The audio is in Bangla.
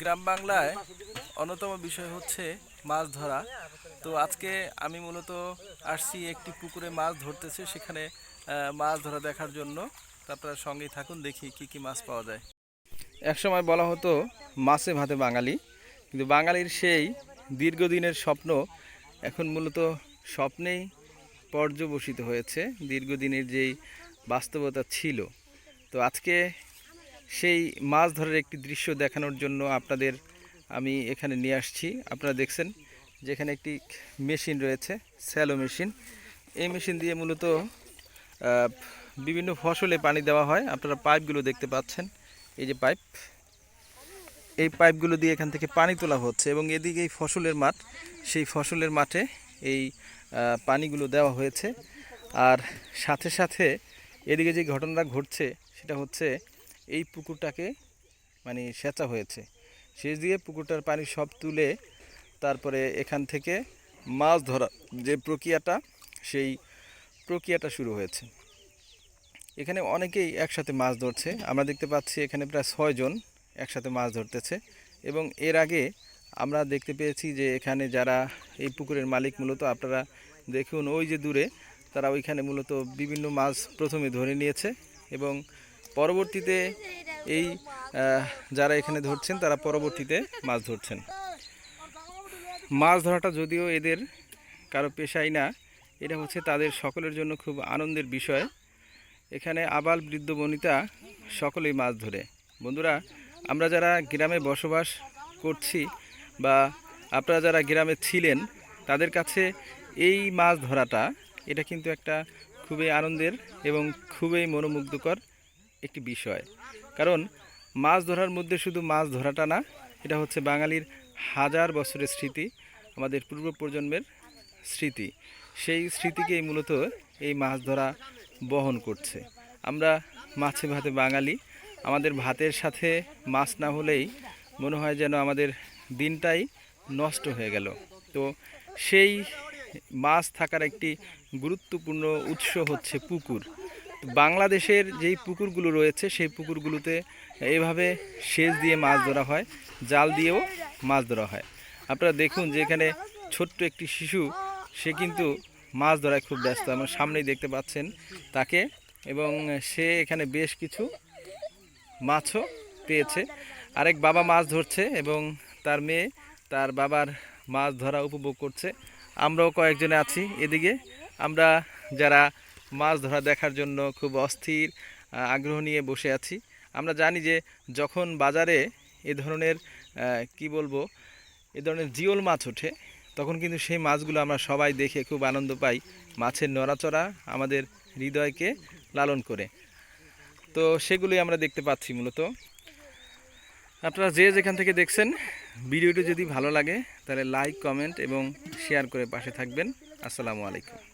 গ্রাম বাংলায় অন্যতম বিষয় হচ্ছে মাছ ধরা। তো আজকে আমি মূলত আসছি একটি পুকুরে মাছ ধরতেছে, সেখানে মাছ ধরা দেখার জন্য। আপনারা সঙ্গেই থাকুন, দেখি কি কি মাছ পাওয়া যায়। একসময় বলা হতো, মাছে ভাতে বাঙালি। কিন্তু বাঙালির সেই দীর্ঘদিনের স্বপ্ন এখন মূলত স্বপ্নেই পর্যবসিত হয়েছে। দীর্ঘদিনের যেই বাস্তবতা ছিল। তো আজকে সেই মাছ ধরার একটি দৃশ্য দেখানোর জন্য আপনাদের আমি এখানে নিয়ে আসছি। আপনারা দেখছেন যেখানে একটি মেশিন রয়েছে, স্যালো মেশিন। এই মেশিন দিয়ে মূলত বিভিন্ন ফসলে পানি দেওয়া হয়। আপনারা পাইপগুলো দেখতে পাচ্ছেন, এই যে পাইপ। এই পাইপগুলো দিয়ে এখান থেকে পানি তোলা হচ্ছে এবং এদিকে এই ফসলের মাঠ, সেই ফসলের মাঠে এই পানিগুলো দেওয়া হয়েছে। আর সাথে সাথে এদিকে যে ঘটনাটা ঘটছে, সেটা হচ্ছে এই পুকুরটাকে মানে সেচা হয়েছে। সেচ দিয়ে পুকুরটার পানি সব তুলে তারপরে এখান থেকে মাছ ধরা যে প্রক্রিয়াটা, সেই প্রক্রিয়াটা শুরু হয়েছে। এখানে অনেকেই একসাথে মাছ ধরছে। আমরা দেখতে পাচ্ছি এখানে প্রায় ছয়জন একসাথে মাছ ধরতেছে এবং এর আগে আমরা দেখতে পেয়েছি যে এখানে যারা এই পুকুরের মালিক মূলত, আপনারা দেখুন ওই যে দূরে তারা ওইখানে মূলত বিভিন্ন মাছ প্রথমে ধরে নিয়েছে এবং পরবর্তীতে এই যারা এখানে ধরছেন, তারা পরবর্তীতে মাছ ধরছেন। মাছ ধরাটা যদিও এদের কারও পেশাই না, এটা হচ্ছে তাদের সকলের জন্য খুব আনন্দের বিষয়। এখানে আবাল বৃদ্ধ বনিতা সকলেই মাছ ধরে। বন্ধুরা, আমরা যারা গ্রামে বসবাস করছি বা আপনারা যারা গ্রামে ছিলেন, তাদের কাছে এই মাছ ধরাটা, এটা কিন্তু একটা খুবই আনন্দের এবং খুবই মনোমুগ্ধকর একটি বিষয়। কারণ মাছ ধরার মধ্যে শুধু মাছ ধরাটা না, এটা হচ্ছে বাঙালির হাজার বছরের স্মৃতি, আমাদের পূর্ব প্রজন্মের স্মৃতি। সেই স্মৃতিকেই মূলত এই মাছ ধরা বহন করছে। আমরা মাছে ভাতে বাঙালি, আমাদের ভাতের সাথে মাছ না হলেই মনে হয় যেন আমাদের দিনটাই নষ্ট হয়ে গেল। তো সেই মাছ থাকার একটি গুরুত্বপূর্ণ উৎস হচ্ছে পুকুর। বাংলাদেশের যেই পুকুরগুলো রয়েছে, সেই পুকুরগুলোতে এভাবে সেচ দিয়ে মাছ ধরা হয়, জাল দিয়েও মাছ ধরা হয়। আপনারা দেখুন যে এখানে ছোট্ট একটি শিশু, সে কিন্তু মাছ ধরায় খুব ব্যস্ত। আমার সামনেই দেখতে পাচ্ছেন তাকে এবং সে এখানে বেশ কিছু মাছও পেয়েছে। আরেক বাবা মাছ ধরছে এবং তার মেয়ে তার বাবার মাছ ধরা উপভোগ করছে। আমরাও কয়েকজনে আছি। এদিকে আমরা যারা মাছ ধরা দেখার জন্য খুব অস্থির আগ্রহ নিয়ে বসে আছি। আমরা জানি যে যখন বাজারে এ ধরনের কি বলব, এ ধরনের জিওল মাছ ওঠে, তখন কিন্তু সেই মাছগুলো আমরা সবাই দেখে খুব আনন্দ পাই মাছের নড়াচড়া আমাদের হৃদয়কে লালন করে। তো সেগুলোই আমরা দেখতে পাচ্ছি মূলত। আপনারা যে যেখান থেকে দেখছেন, ভিডিওটি যদি ভালো লাগে, তাহলে লাইক, কমেন্ট এবং শেয়ার করে পাশে থাকবেন। আসসালামু আলাইকুম।